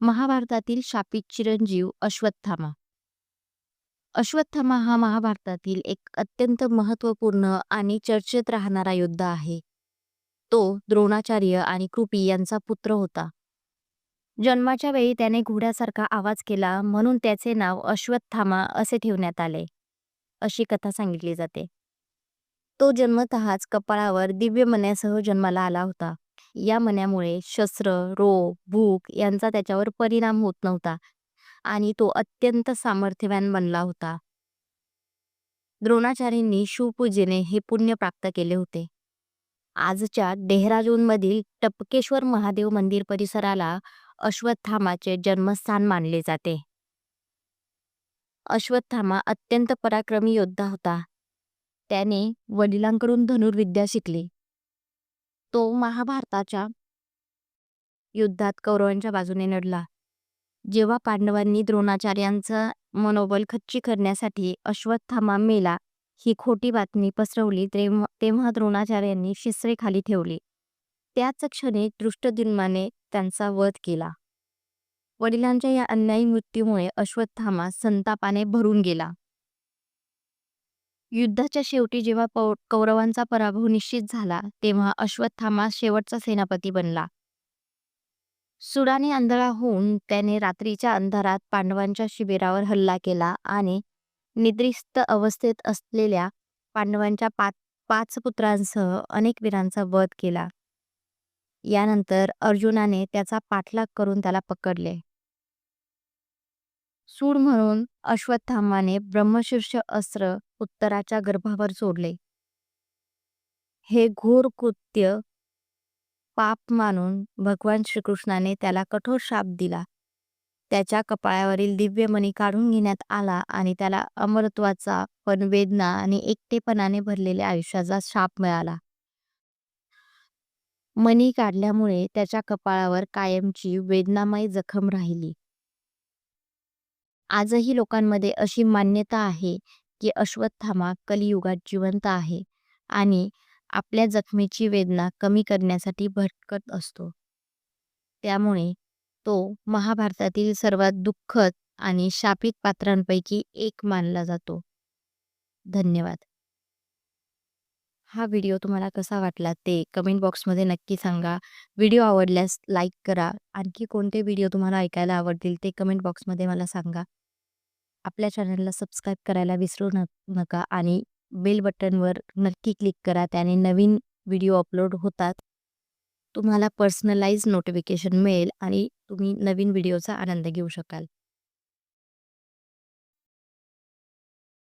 महाभारतातील शापित चिरंजीव अश्वत्थामा. अश्वत्थामा हा महाभारतातील एक अत्यंत महत्त्वपूर्ण आणि चर्चेत राहणारा योद्धा आहे. तो द्रोणाचार्य आणि कृपी यांचा पुत्र होता. जन्माच्या वेळी त्याने घोड्यासारखा आवाज केला म्हणून त्याचे नाव अश्वत्थामा असे ठेवण्यात आले अशी कथा सांगितली जाते. तो जन्मतःच कपाळावर दिव्यमन्यासह जन्माला आला होता. या म्हण्यामुळे शस्त्र रोग भूक यांचा त्याच्यावर परिणाम होत नव्हता आणि तो अत्यंत सामर्थ्यवान बनला होता. द्रोणाचार्यांनी शिवपूजेने हे पुण्य प्राप्त केले होते. आजच्या डेहराडूनमधील टपकेश्वर महादेव मंदिर परिसराला अश्वत्थामाचे जन्मस्थान मानले जाते. अश्वत्थामा अत्यंत पराक्रमी योद्धा होता. त्याने वडिलांकडून धनुर्विद्या शिकली. तो महाभारताच्या युद्धात कौरवांच्या बाजूने लढला. जेव्हा पांडवांनी द्रोणाचार्यांचं मनोबल खच्ची करण्यासाठी अश्वत्थामा मेला ही खोटी बातमी पसरवली तेव्हा तेव्हा द्रोणाचार्यांनी शिस्त्रे खाली ठेवली. त्याच क्षणी दृष्टदिन्माने त्यांचा वध केला. वडिलांच्या या अन्यायी मृत्यूमुळे अश्वत्थामा संतापाने भरून गेला. युद्धाच्या शेवटी जेव्हा पौ कौरवांचा पराभव निश्चित झाला तेव्हा अश्वत्थामा शेवटचा सेनापती बनला. सुडाने आंधळा होऊन त्याने रात्रीच्या अंधारात पांडवांच्या शिबिरावर हल्ला केला आणि निद्रिस्त अवस्थेत असलेल्या पांडवांच्या पाच पाच पुत्रांसह अनेक वीरांचा वध केला. यानंतर अर्जुनाने त्याचा पाठलाग करून त्याला पकडले. सूड म्हणून अश्वत्थामाने ब्रह्मशीर्ष अस्त्र उत्तराच्या गर्भावर सोडले. हे घोर कृत्य पाप मानून भगवान श्रीकृष्णाने त्याला कठोर शाप दिला. त्याच्या कपाळावरील दिव्यमणी काढून घेण्यात आला आणि त्याला अमरत्वाचा पण वेदना आणि एकटेपणाने भरलेल्या आयुष्याचा शाप मिळाला. मणी काढल्यामुळे त्याच्या कपाळावर कायमची वेदनामय जखम राहिली. आजही लोकांमध्ये अशी मान्यता आहे की अश्वत्थामा कलियुगात जिवंत आहे आणि आपल्या जखमेची वेदना कमी करण्यासाठी भटकत असतो. त्यामुळे तो महाभारतातील सर्वात दुःखद आणि शापित पात्रांपैकी एक मानला जातो. धन्यवाद. हा व्हिडिओ तुम्हाला कसा वाटला ते कमेंट बॉक्समध्ये नक्की सांगा. व्हिडिओ आवडल्यास लाईक करा. आणखी कोणते व्हिडिओ तुम्हाला ऐकायला आवडतील ते कमेंट बॉक्समध्ये मला सांगा. आपल्या चॅनलला सबस्क्राईब करायला विसरू न नका आणि बेल बटनवर नक्की क्लिक करा त्याने नवीन व्हिडिओ अपलोड होतात. तुम्हाला पर्सनलाइज नोटिफिकेशन मिळेल आणि तुम्ही नवीन व्हिडिओचा आनंद घेऊ शकाल.